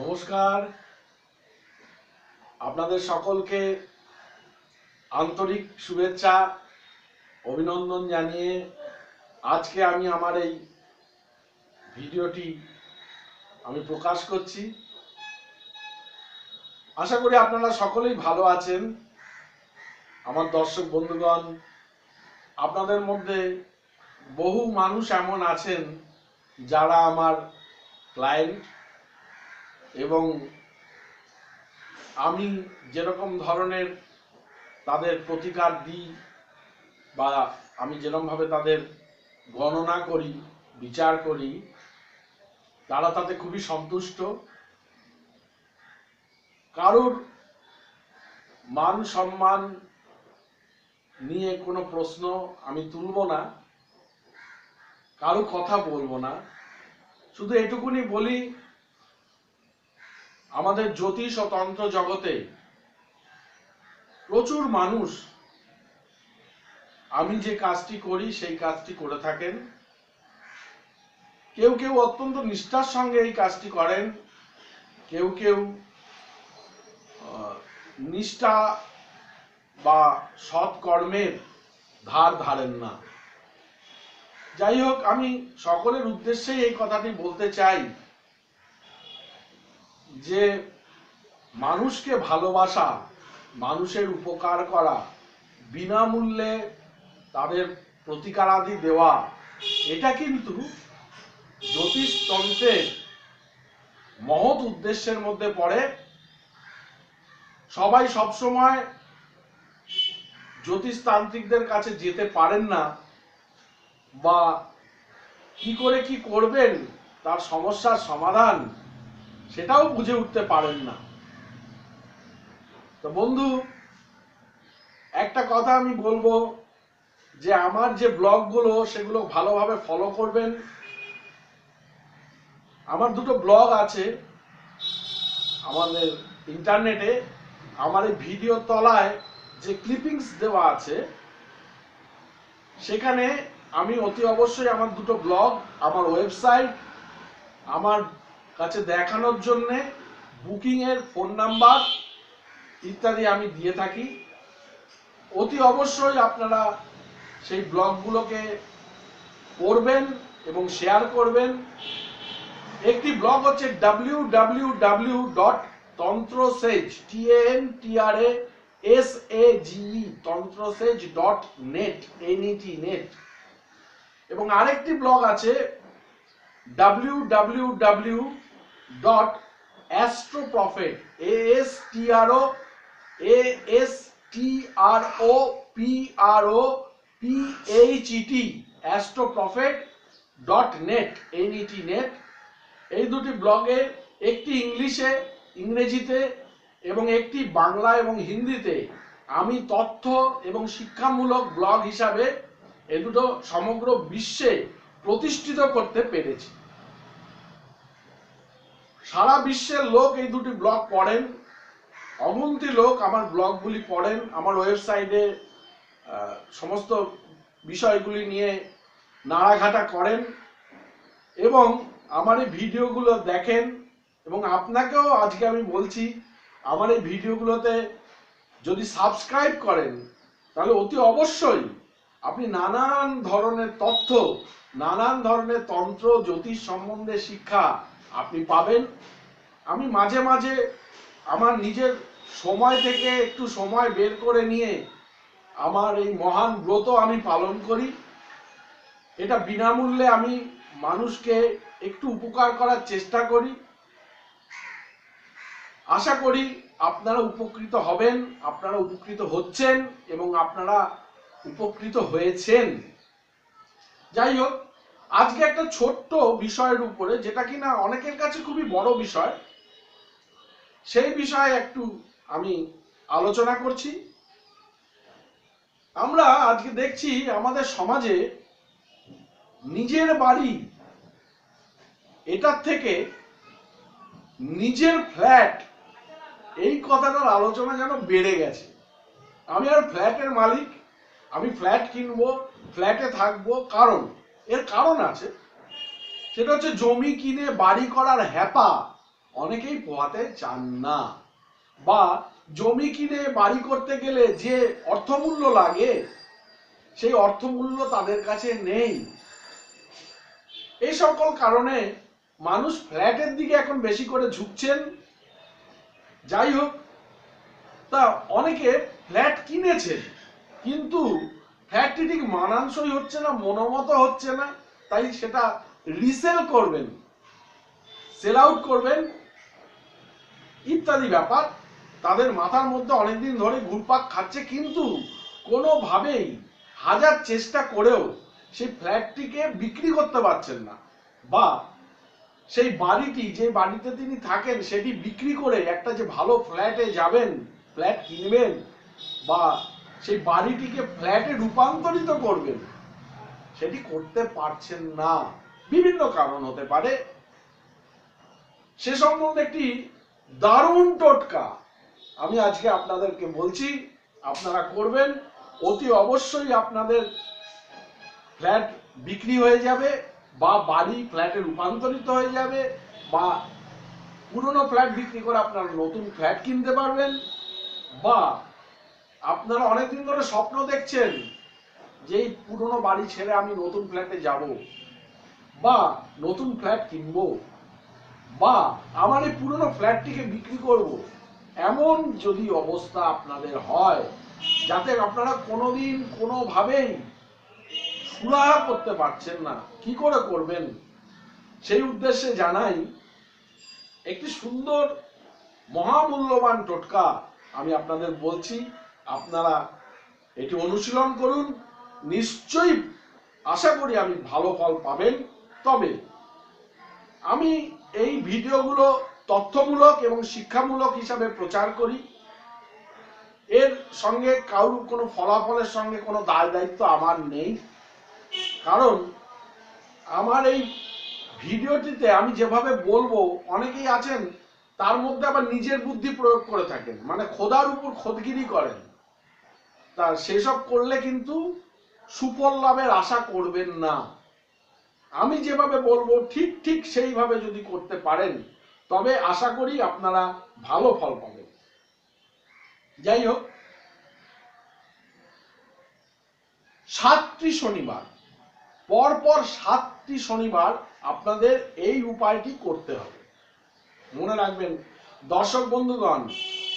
নমস্কার। আপনাদের সকলকে আন্তরিক শুভেচ্ছা, অভিনন্দন জানিয়ে আজকে আমি আমার এই ভিডিওটি আমি প্রকাশ করছি। আশা করি আপনারা সকলেই ভালো আছেন, আমার দর্শক বন্ধুগণ। আপনাদের মধ্যে বহু মানুষ এমন আছেন যারা আমার ক্লায়েন্ট এবং আমি যেরকম ধরনের তাদের প্রতিকার দিই বা আমি যেরকমভাবে তাদের গণনা করি, বিচার করি, তারা তাতে খুবই সন্তুষ্ট। কারুর মান সম্মান নিয়ে কোনো প্রশ্ন আমি তুলব না, কারও কথা বলব না। শুধু এটুকুনি বলি আমাদের জ্যোতিষ ও তন্ত্র জগতে প্রচুর মানুষ আমি যে কাজটি করি, সেই কাজটি করে থাকেন। কেউ কেউ অত্যন্ত নিষ্ঠার সঙ্গে এই কাজটি করেন। কেউ কেউ নিষ্ঠা বা সৎ কর্মের ধার ধারেন না। যাই হোক, আমি সকলের উদ্দেশ্যেই এই কথাটি বলতে চাই। যে মানুষকে ভালোবাসা, মানুষের উপকার করা, বিনামূল্যে তাদের প্রতিকারাদি দেওয়া, এটা কিন্তু জ্যোতিষতন্ত্রের মহৎ উদ্দেশ্যের মধ্যে পড়ে। সবাই সবসময় জ্যোতিষতান্ত্রিকদের কাছে যেতে পারেন না বা কি করে কি করবেন, তার সমস্যার সমাধান সেটাও বুঝে উঠতে পারেন না। তো বন্ধু, একটা কথা আমি বলব যে আমার যে ব্লগগুলো, সেগুলো ভালোভাবে ফলো করবেন। আমার দুটো ব্লগ আছে আমাদের ইন্টারনেটে। আমার এই ভিডিও তলায় যে ক্লিপিংস দেওয়া আছে, সেখানে আমি অতি অবশ্যই আমার দুটো ব্লগ, আমার ওয়েবসাইট আমার কাছে দেখানোর জন্য বুকিং এর ফোন নাম্বার ইত্যাদি আমি দিয়ে থাকি। অতি অবশ্যই আপনারা সেই ব্লগগুলোকে পড়বেন এবং শেয়ার করবেন। একটি ব্লগ হচ্ছে W W W dot tantrasage T N T R A S A G tantrasage dot net NET net এবং আরেকটি ব্লগ আছে W W W dot astroprophet A S T R O S T R O P R O P H ET astroprophet dot net NET net এই দুটি ব্লগে একটি ইংলিশে ইংরেজিতে এবং একটি বাংলা এবং হিন্দিতে আমি তথ্য এবং শিক্ষামূলক ব্লগ হিসাবে এ দুটো সমগ্র বিশ্বে প্রতিষ্ঠিত করতে পেরেছি। সারা বিশ্বের লোক এই দুটি ব্লগ পড়েন। অগুন্তি লোক আমার ব্লগগুলি পড়েন। আমার ওয়েবসাইটে সমস্ত বিষয়গুলি নিয়ে নাড়াঘাটা করেন এবং আমার এই ভিডিওগুলো দেখেন এবং আপনাকেও আজকে আমি বলছি, আমার এই ভিডিওগুলোতে যদি সাবস্ক্রাইব করেন, তাহলে অতি অবশ্যই আপনি নানান ধরনের তথ্য, নানান ধরনের তন্ত্র, জ্যোতিষ সম্বন্ধে শিক্ষা আপনি পাবেন। আমি মাঝে মাঝে আমার নিজের সময় থেকে একটু সময় বের করে নিয়ে আমার এই মহান ব্রত আমি পালন করি। এটা বিনামূল্যে আমি মানুষকে একটু উপকার করার চেষ্টা করি। আশা করি আপনারা উপকৃত হবেন, আপনারা উপকৃত হচ্ছেন এবং আপনারা উপকৃত হয়েছেন। যাই হোক আজকে একটা ছোট্ট বিষয়ের উপরে, যেটা কিনা অনেকের কাছে খুবই বড় বিষয়, সেই বিষয়ে একটু আমি আলোচনা করছি। আমরা আজকে দেখছি আমাদের সমাজে নিজের বাড়ি, এটার থেকে নিজের ফ্ল্যাট, এই কথাটার আলোচনা যেন বেড়ে গেছে। আমি আর ফ্ল্যাটের মালিক, আমি ফ্ল্যাট কিনবো, ফ্ল্যাটে থাকব, কারণ এর কারণ আছে, সেটা হচ্ছে জমি কিনে, বাড়ি করার হ্যাপা অনেকেই পোহাতে চান না। বা জমি কিনে, বাড়ি করতে গেলে যে অর্থমূল্য লাগে, সেই অর্থমূল্য তাদের কাছে নেই। এই সকল কারণে মানুষ ফ্ল্যাটের দিকে এখন বেশি করে ঝুঁকছেন। যাই হোক, তা অনেকে ফ্ল্যাট কিনেছেন, কিন্তু ফ্ল্যাটটি ঠিক মানানসই হচ্ছে না, মনোমত হচ্ছে না, তাই সেটা রিসেল করবেন সেল আউট করবেন, ইত্যাদি ব্যাপার। তাদের মাথার মধ্যে অনেকদিন ধরে ঘুরপাক খাচ্ছে, কিন্তু কোনোভাবেই হাজার চেষ্টা করেও সেই ফ্ল্যাটটিকে বিক্রি করতে পারছেন না। বা সেই বাড়িটি, যে বাড়িতে তিনি থাকেন, সেটি বিক্রি করে একটা যে ভালো ফ্ল্যাটে যাবেন, ফ্ল্যাট কিনবেন, বা সেই বাড়িটিকে ফ্ল্যাটে রূপান্তরিত করবেন। সেটি করতে পারছেন না। বিভিন্ন কারণ হতে পারে। সে সম্বন্ধে একটি দারুণ টোটকা আমি আজকে আপনাদেরকে বলছি, আপনারা করবেন, অতি অবশ্যই আপনাদের ফ্ল্যাট বিক্রি হয়ে যাবে বা বাড়ি ফ্ল্যাটে রূপান্তরিত হয়ে যাবে বা পুরনো ফ্ল্যাট বিক্রি করে আপনারা নতুন ফ্ল্যাট কিনতে পারবেন বা আপনারা অনেকদিন ধরে স্বপ্ন দেখছেন যে এই পুরনো বাড়ি ছেড়ে আমি নতুন ফ্ল্যাটে যাব, বা নতুন ফ্ল্যাট কিনবো, বা আমার এই পুরনো ফ্ল্যাটটিকে বিক্রি করব। এমন যদি অবস্থা আপনাদের হয়, যাতে আপনারা কোনোদিন কোনোভাবেই সুরাহা করতে পারছেন না, কি করে করবেন? সেই উদ্দেশ্যে জানাই, একটি সুন্দর, মহামূল্যবান টোটকা আমি আপনাদের বলছি। আপনারা এটি অনুশীলন করুন। নিশ্চয়ই আশা করি আমি ভালো ফল পাবেন। তবে আমি এই ভিডিওগুলো তথ্যমূলক এবং শিক্ষামূলক হিসাবে প্রচার করি। এর সঙ্গে কারোর কোনো ফলাফলের সঙ্গে কোনো দায় দায়িত্ব আমার নেই। কারণ আমার এই ভিডিওটিতে আমি যেভাবে বলব, অনেকেই আছেন, তার মধ্যে আবার নিজের বুদ্ধি প্রয়োগ করে থাকেন। মানে খোদার উপর খোদগিরি করেন। তা সেসব করলে কিন্তু সুফল লাভের আশা করবেন না। আমি যেভাবে বলব, ঠিক ঠিক সেইভাবে যদি করতে পারেন, তবে আশা করি আপনারা ভালো ফল পাবেন। যাই হোক, সাতটি শনিবার, পরপর সাতটি শনিবার আপনাদের এই উপায়টি করতে হবে। মনে রাখবেন, দর্শক বন্ধুগণ,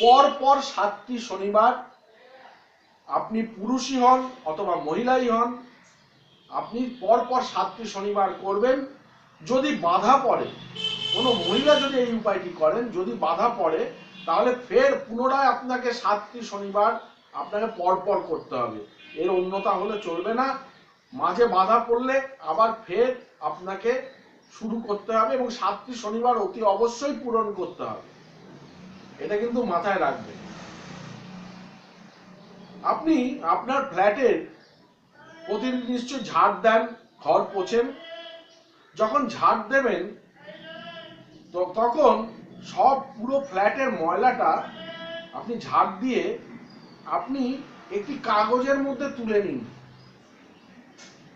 পরপর সাতটি শনিবার আপনি পুরুষই হন অথবা মহিলাই হন, আপনি পরপর সাতটি শনিবার করবেন। যদি বাধা পড়ে, কোনো মহিলা যদি এই উপায়টি করেন, যদি বাধা পড়ে, তাহলে ফের পুনরায় আপনাকে সাতটি শনিবার আপনাকে পরপর করতে হবে। এর অন্যতা হলে চলবে না। মাঝে বাধা পড়লে আবার ফের আপনাকে শুরু করতে হবে এবং সাতটি শনিবার অতি অবশ্যই পূরণ করতে হবে। এটা কিন্তু মাথায় রাখবেন। আপনি আপনার ফ্ল্যাটের প্রতিদিন নিশ্চয়ই ঝাড় দেন ঘর পোছেন যখন ঝাড় দেবেন তখন সব পুরো ফ্ল্যাটের ময়লাটা আপনি ঝাড় দিয়ে আপনি একটি কাগজের মধ্যে তুলে নিন।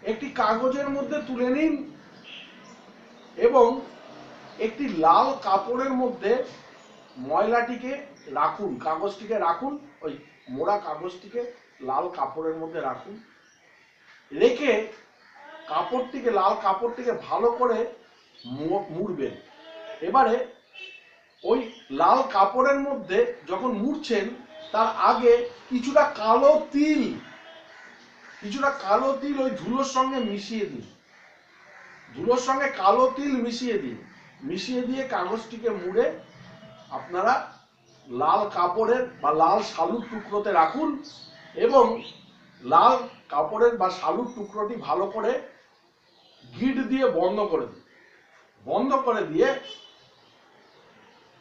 একটি কাগজের মধ্যে তুলে নিন এবং একটি লাল কাপড়ের মধ্যে ময়লাটিকে রাখুন, কাগজটিকে রাখুন, ওই মোড়া কাগজটিকে লাল কাপড়ের মধ্যে রাখুন। রেখে কাপড়টিকে, লাল কাপড়টিকে ভালো করে মুড়বেন। এবারে ওই লাল কাপড়ের মধ্যে যখন মুড়ছেন, তার আগে কিছুটা কালো তিল, কিছুটা কালো তিল ওই ধুলোর সঙ্গে মিশিয়ে দিন। ধুলোর সঙ্গে কালো তিল মিশিয়ে দিন। মিশিয়ে দিয়ে কাগজটিকে মুড়ে আপনারা লাল কাপড়ের বা লাল শালুর টুকরোতে রাখুন এবং লাল কাপড়ের বা শালুর টুকরোটি ভালো করে গিট দিয়ে বন্ধ করে দিন। বন্ধ করে দিয়ে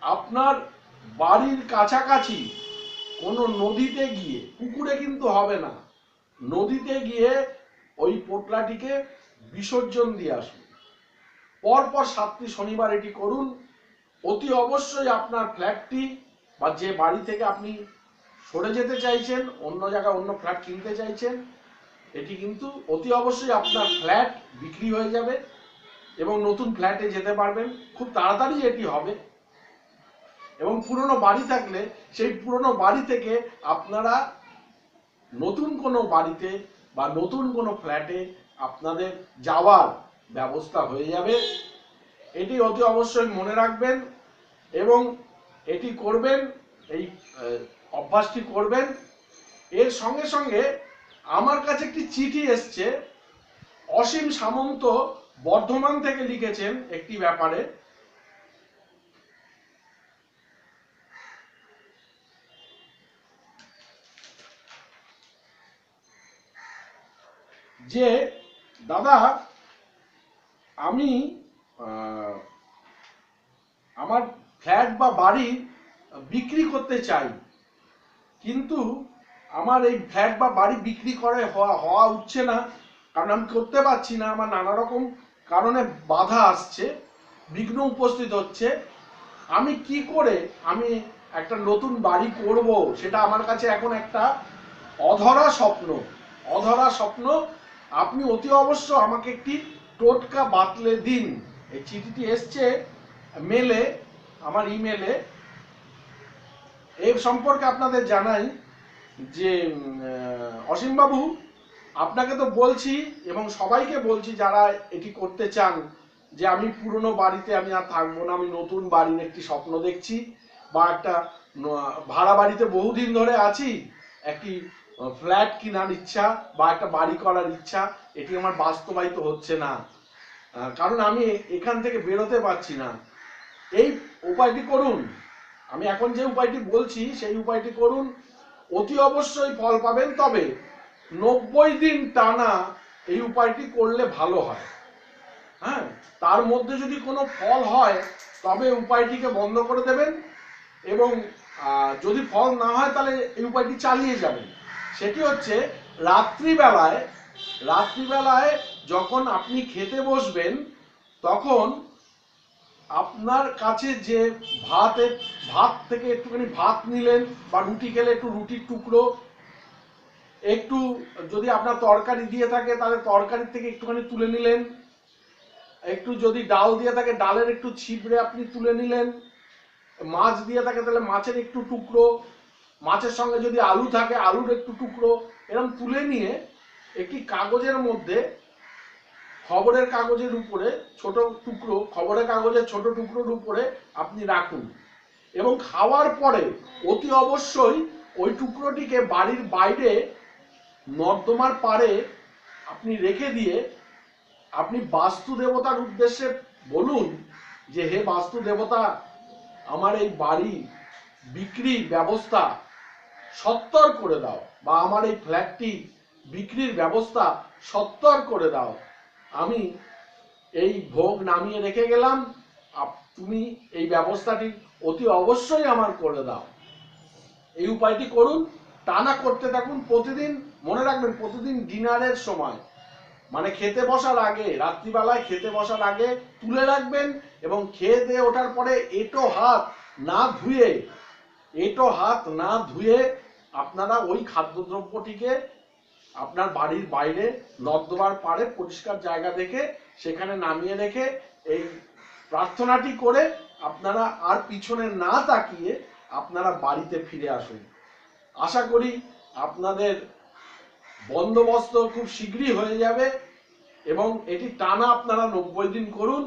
আপনার বাড়ির কাছাকাছি কোনো নদীতে গিয়ে, পুকুরে কিন্তু হবে না, নদীতে গিয়ে ওই পোটলাটিকে বিসর্জন দিয়ে আসুন। পরপর সাতটি শনিবার এটি করুন। অতি অবশ্যই আপনার ফ্ল্যাটটি বা যে বাড়ি থেকে আপনি সরে যেতে চাইছেন, অন্য জায়গায় অন্য ফ্ল্যাট কিনতে চাইছেন, এটি কিন্তু অতি অবশ্যই আপনার ফ্ল্যাট বিক্রি হয়ে যাবে এবং নতুন ফ্ল্যাটে যেতে পারবেন। খুব তাড়াতাড়ি এটি হবে। এবং পুরনো বাড়ি থাকলে সেই পুরনো বাড়ি থেকে আপনারা নতুন কোনো বাড়িতে বা নতুন কোনো ফ্ল্যাটে আপনাদের যাওয়ার ব্যবস্থা হয়ে যাবে। এটি অতি অবশ্যই মনে রাখবেন এবং এটি করবেন, এই অভ্যাসটি করবেন। এর সঙ্গে সঙ্গে আমার কাছে একটি চিঠি এসছে। অসীম সামন্ত বর্ধমান থেকে লিখেছেন একটি ব্যাপারে। যে, দাদা, আমি আমার ফ্ল্যাট বা বাড়ি বিক্রি করতে চাই, কিন্তু আমার এই ফ্ল্যাট বা বাড়ি বিক্রি করে হওয়া হওয়া উঠছে না, কারণ আমি করতে পারছি না, আমার নানা রকম কারণে বাধা আসছে, বিঘ্ন উপস্থিত হচ্ছে। আমি কি করে আমি একটা নতুন বাড়ি করব, সেটা আমার কাছে এখন একটা অধরা স্বপ্ন অধরা স্বপ্ন। আপনি অতি অবশ্য আমাকে একটি টোটকা বাতলে দিন। এই চিঠিটি এসছে মেলে আমার ইমেলে এই সম্পর্কে আপনাদের জানাই যে অসীমবাবু, আপনাকে তো বলছি এবং সবাইকে বলছি যারা এটি করতে চান যে আমি পুরনো বাড়িতে আমি আর থাকব না, আমি নতুন বাড়ির একটি স্বপ্ন দেখছি বা একটা ভাড়া বাড়িতে বহুদিন ধরে আছি, একটি ফ্ল্যাট কেনার ইচ্ছা বা একটা বাড়ি করার ইচ্ছা, এটি আমার বাস্তবায়িত হচ্ছে না। কারণ আমি এখান থেকে বেরোতে পারছি না। এই উপায়টি করুন। আমি এখন যে উপায়টি বলছি, সেই উপায়টি করুন। অতি অবশ্যই ফল পাবেন, তবে নব্বই দিন টানা এই উপায়টি করলে ভালো হয়। হ্যাঁ তার মধ্যে যদি কোনো ফল হয়, তবে উপায়টিকে বন্ধ করে দেবেন এবং যদি ফল না হয়, তাহলে এই উপায়টি চালিয়ে যাবেন। সেটি হচ্ছে রাত্রিবেলায় রাত্রিবেলায় যখন আপনি খেতে বসবেন, তখন আপনার কাছে যে ভাতের ভাত থেকে একটুখানি ভাত নিলেন বা রুটি খেলে একটু রুটির টুকরো, একটু যদি আপনার তরকারি দিয়ে থাকে, তাহলে তরকারি থেকে একটুখানি তুলে নিলেন। একটু যদি ডাল দিয়ে থাকে, ডালের একটু ছিপড়ে আপনি তুলে নিলেন। মাছ দিয়ে থাকে, তাহলে মাছের একটু টুকরো। মাছের সঙ্গে যদি আলু থাকে, আলুর একটু টুকরো। এরকম তুলে নিয়ে একটি কাগজের মধ্যে খবরের কাগজের উপরে ছোট টুকরো, খবরের কাগজের ছোট টুকরোর উপরে আপনি রাখুন। এবং খাওয়ার পরে অতি অবশ্যই ওই টুকরোটিকে বাড়ির বাইরে নর্দমার পাড়ে আপনি রেখে দিয়ে আপনি বাস্তু দেবতার উদ্দেশ্যে বলুন যে, হে বাস্তু দেবতা, আমার এই বাড়ি বিক্রির ব্যবস্থা সত্তর করে দাও বা আমার এই ফ্ল্যাটটি বিক্রির ব্যবস্থা সত্তর করে দাও। আমি এই ভোগ নামিয়ে রেখে গেলাম। তুমি এই ব্যবস্থাটি অতি অবশ্যই আমার করে দাও। এই উপায়টি করুন টানা করতে থাকুন প্রতিদিন, মনে রাখবেন প্রতিদিন ডিনারের সময়। মানে খেতে বসার আগে, রাত্রিবেলায় খেতে বসার আগে তুলে রাখবেন এবং খেয়ে দিয়ে ওঠার পরে এটো হাত না ধুয়ে, এটো হাত না ধুয়ে আপনারা ওই খাদ্যদ্রব্যটিকে আপনার বাড়ির বাইরে নর্দমার পাড়ে পরিষ্কার জায়গা দেখে, সেখানে নামিয়ে রেখে এই প্রার্থনাটি করে আপনারা আর পিছনে না তাকিয়ে আপনারা বাড়িতে ফিরে আসুন। আশা করি আপনাদের বন্দোবস্ত খুব শীঘ্রই হয়ে যাবে এবং এটি টানা আপনারা নব্বই দিন করুন।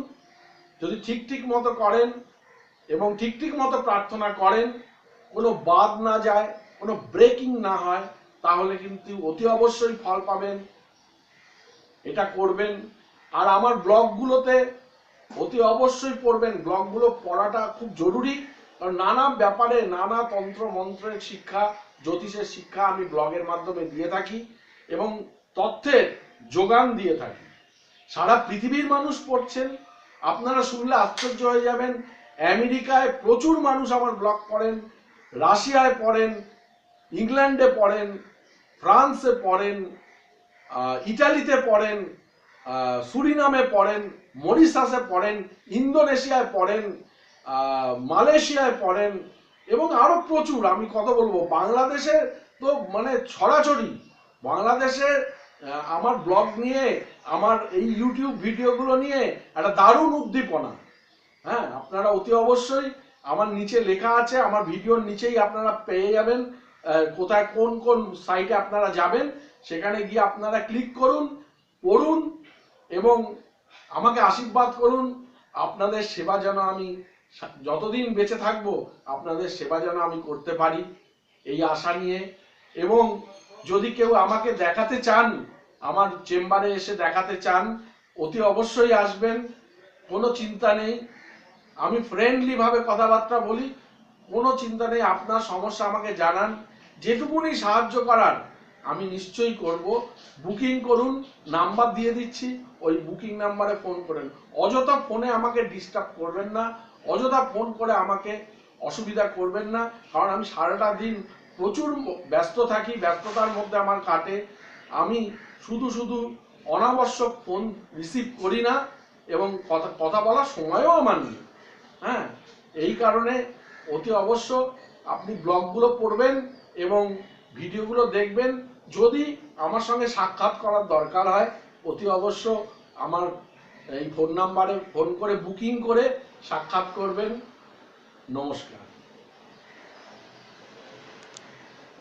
যদি ঠিক ঠিক মতো করেন এবং ঠিক ঠিক মতো প্রার্থনা করেন, কোনো বাদ না যায়, কোনো ব্রেকিং না হয় তাহলে কিন্তু অতি অবশ্যই ফল পাবেন। এটা করবেন। আর আমার ব্লগগুলোতে অতি অবশ্যই পড়বেন। ব্লগগুলো পড়াটা খুব জরুরি। কারণ নানা ব্যাপারে, নানা তন্ত্র, মন্ত্রের শিক্ষা, জ্যোতিষের শিক্ষা আমি ব্লগের মাধ্যমে দিয়ে থাকি এবং তথ্যের যোগান দিয়ে থাকি। সারা পৃথিবীর মানুষ পড়ছেন। আপনারা শুনলে আশ্চর্য হয়ে যাবেন। আমেরিকায় প্রচুর মানুষ আমার ব্লগ পড়েন, রাশিয়ায় পড়েন ইংল্যান্ডে পড়েন, ফ্রান্সে পড়েন ইটালিতে পড়েন সুরিনামে পড়েন, মরিশাসে পড়েন, ইন্দোনেশিয়ায় পড়েন মালয়েশিয়ায় পড়েন এবং আরও প্রচুর, আমি কত বলব, বাংলাদেশে তো মানে ছড়াছড়ি। বাংলাদেশে আমার ব্লগ নিয়ে, আমার এই ইউটিউব ভিডিওগুলো নিয়ে একটা দারুণ উদ্দীপনা। হ্যাঁ আপনারা অতি অবশ্যই আমার নিচে লেখা আছে, আমার ভিডিওর নিচেই আপনারা পেয়ে যাবেন। কোথায় কোন কোন সাইটে আপনারা যাবেন, সেখানে গিয়ে আপনারা ক্লিক করুন, পড়ুন এবং আমাকে আশীর্বাদ করুন। আপনাদের সেবা যেন আমি যতদিন বেঁচে থাকব, আপনাদের সেবা যেন আমি করতে পারি এই আশা নিয়ে। এবং যদি কেউ আমাকে দেখাতে চান, আমার চেম্বারে এসে দেখাতে চান, অতি অবশ্যই আসবেন, কোনো চিন্তা নেই। আমি ফ্রেন্ডলি ভাবে কথাবার্তা বলি কোনো চিন্তা নেই, আপনার সমস্যা আমাকে জানান। যেটুকুনি সাহায্য করার, আমি নিশ্চয়ই করব। বুকিং করুন, নাম্বার দিয়ে দিচ্ছি, ওই বুকিং নাম্বারে ফোন করেন। অযথা ফোনে আমাকে ডিস্টার্ব করবেন না, অযথা ফোন করে আমাকে অসুবিধা করবেন না, কারণ আমি সারাটা দিন প্রচুর ব্যস্ত থাকি, ব্যস্ততার মধ্যে আমার কাটে। আমি শুধু শুধু অনাবশ্যক ফোন রিসিভ করি না, এবং কথা কথা বলার সময়ও আমার নেই। হ্যাঁ এই কারণে অতি অবশ্য আপনি ব্লগগুলো পড়বেন এবং ভিডিওগুলো দেখবেন। যদি আমার সঙ্গে সাক্ষাৎ করার দরকার হয়, অতি অবশ্য আমার এই ফোন নাম্বারে ফোন করে বুকিং করে সাক্ষাৎ করবেন। নমস্কার।